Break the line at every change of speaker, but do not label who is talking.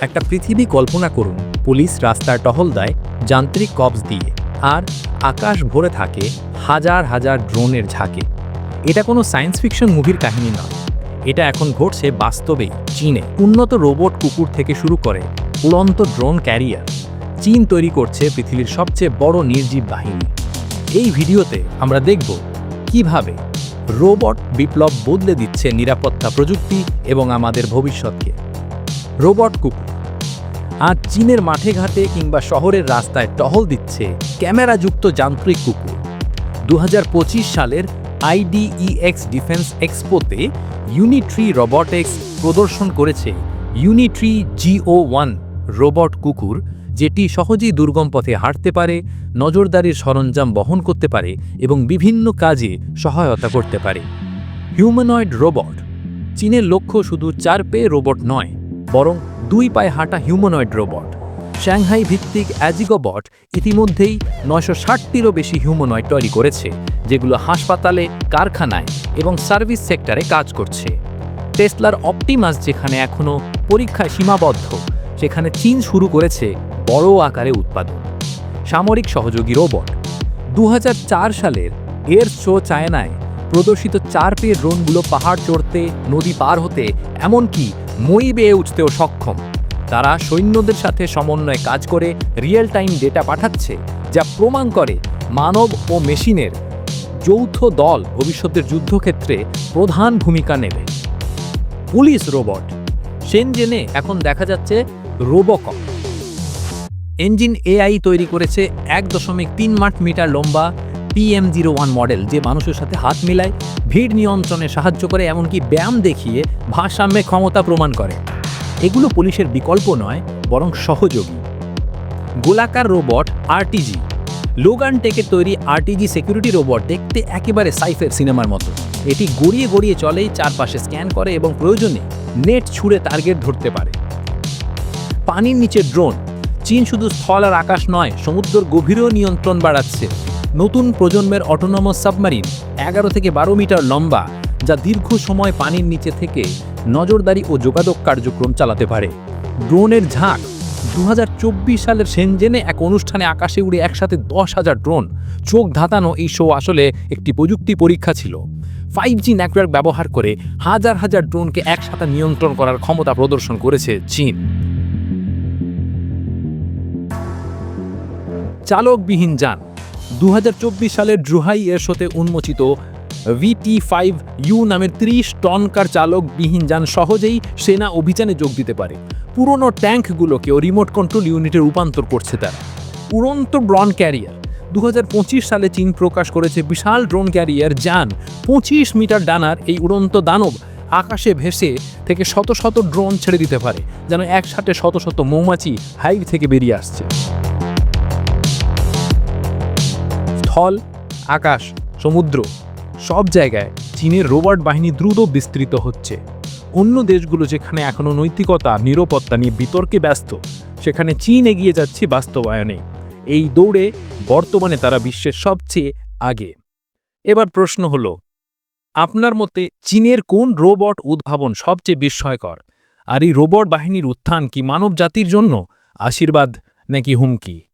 একটা পৃথিবী কল্পনা করুন, পুলিশ রাস্তার টহল দেয়, যান্ত্রিক কবজ দিয়ে, আর আকাশ ভরে থাকে হাজার হাজার ড্রোনের ঝাঁকে। এটা কোনো সায়েন্স ফিকশন মুভির কাহিনী নয়। এটা এখন ঘটছে বাস্তবেই, চীনে। উন্নত রোবট কুকুর থেকে শুরু করে উড়ন্ত ড্রোন ক্যারিয়ার। চীন তৈরি করছে পৃথিবীর সবচেয়ে বড় নির্জীব বাহিনী। এই ভিডিওতে আমরা দেখব কীভাবে রোবট বিপ্লব বদলে দিচ্ছে নিরাপত্তা প্রযুক্তি এবং আমাদের ভবিষ্যৎকে। রোবট কুকুর আজ চীনের মাঠে ঘাটে কিংবা শহরের রাস্তায় টহল দিচ্ছে ক্যামেরাযুক্ত যান্ত্রিক কুকুর। দু হাজার পঁচিশ সালের আইডিইএক্স ডিফেন্স এক্সপোতে ইউনিট্রি রোবটিক্স প্রদর্শন করেছে ইউনিট্রি জিও ওয়ান রোবট কুকুর, যেটি সহজেই দুর্গম পথে হাঁটতে পারে, নজরদারির সরঞ্জাম বহন করতে পারে এবং বিভিন্ন কাজে সহায়তা করতে পারে। হিউম্যানয়েড রোবট, চীনের লক্ষ্য শুধু চার পেয়ে রোবট নয়, বরং দুই পায়ে হাঁটা হিউম্যানয়েড রোবট। শ্যাংহাই ভিত্তিক অ্যাজিগোবট ইতিমধ্যেই নয়শো ষাটটিরও বেশি হিউম্যানয়েড তৈরি করেছে, যেগুলো হাসপাতালে, কারখানায় এবং সার্ভিস সেক্টরে কাজ করছে। টেসলার অপটিমাস যেখানে এখনও পরীক্ষায় সীমাবদ্ধ, সেখানে চীন শুরু করেছে বড় আকারে উৎপাদন। সামরিক সহযোগী রোবট। দু হাজার চার সালের এর শো চায়নায় প্রদর্শিত চার পেয়ে ড্রোনগুলো পাহাড় চড়তে, নদী পার হতে, এমনকি মই বেয়ে উঠতেও সক্ষম। তারা সৈন্যদের সাথে সমন্বয়ে কাজ করে রিয়েল টাইম ডেটা পাঠাচ্ছে, যা প্রমাণ করে মানব ও মেশিনের যৌথ দল ভবিষ্যতের যুদ্ধক্ষেত্রে প্রধান ভূমিকা নেবে। Police robot. সেনজেনে এখন দেখা যাচ্ছে রোবোকপ ইঞ্জিন এআই তৈরি করেছে এক দশমিক তিন মাঠ মিটার লম্বা পিএম জিরো ওয়ান মডেল যে মানুষের সাথে হাত মিলায়, ভিড় নিয়ন্ত্রণে সাহায্য করে, এমনকি ব্যায়াম দেখিয়ে ভারসাম্যে ক্ষমতা প্রমাণ করে। এগুলো পুলিশের বিকল্প নয়, বরং সহযোগী। গোলাকার রোবট আরটিজি লোগান টেকের তৈরি আরটিজি সিকিউরিটি রোবট দেখতে একেবারে সাইফের সিনেমার মতো। এটি গড়িয়ে গড়িয়ে চলেই, চারপাশে স্ক্যান করে এবং প্রয়োজনে নেট ছুঁড়ে টার্গেট ধরতে পারে। পানির নিচে ড্রোন চীন শুধু স্থল আর আকাশ নয়, সমুদ্রের গভীরেও নিয়ন্ত্রণ বাড়াচ্ছে। নতুন প্রজন্মের অটোনমাস সাবমারিন এগারো থেকে বারো মিটার লম্বা, যা দীর্ঘ সময় পানির নিচে থেকে নজরদারি ও যোগাযোগ কার্যক্রম চালাতে পারে। ড্রোনের ঝাঁক দু সালের সেনজেনে এক অনুষ্ঠানে আকাশে উড়ে একসাথে দশ হাজার ড্রোন, চোখ ধাতানো এই শো আসলে একটি প্রযুক্তি পরীক্ষা ছিল। ফাইভ জি নেটওয়ার্ক ব্যবহার করে হাজার হাজার ড্রোনকে একসাথে নিয়ন্ত্রণ করার ক্ষমতা প্রদর্শন করেছে চীন। চালকবিহীন যান দু সালের ড্রুহাই এর শোতে উন্মোচিত ভিটি ফাইভ ইউ নামের ত্রিশ টনকার চালকবিহীন যান সহজেই সেনা অভিযানে যোগ দিতে পারে। পুরনো ট্যাঙ্কগুলোকেও রিমোট কন্ট্রোল ইউনিটে রূপান্তর করছে তারা। উড়ন্ত ড্রোন ক্যারিয়ার। দু হাজার পঁচিশ সালে চীন প্রকাশ করেছে বিশাল ড্রোন ক্যারিয়ার যান। পঁচিশ মিটার ডানার এই উড়ন্ত দানব আকাশে ভেসে থেকে শত শত ড্রোন ছেড়ে দিতে পারে, যেন একসাথে শত শত মৌমাছি হাইভ থেকে বেরিয়ে আসছে। স্থল আকাশ, সমুদ্র, সব জায়গায় চীনের রোবট বাহিনী দ্রুত বিস্তৃত হচ্ছে। অন্য দেশগুলো যেখানে এখনও নৈতিকতা, নিরাপত্তা নিয়ে বিতর্কে ব্যস্ত, সেখানে চীন এগিয়ে যাচ্ছে বাস্তবায়নে। এই দৌড়ে বর্তমানে তারা বিশ্বের সবচেয়ে আগে। এবার প্রশ্ন হলো, আপনার মতে চীনের কোন রোবট উদ্ভাবন সবচেয়ে বিস্ময়কর? আর এই রোবট বাহিনীর উত্থান কি মানব জাতির জন্য আশীর্বাদ নাকি হুমকি?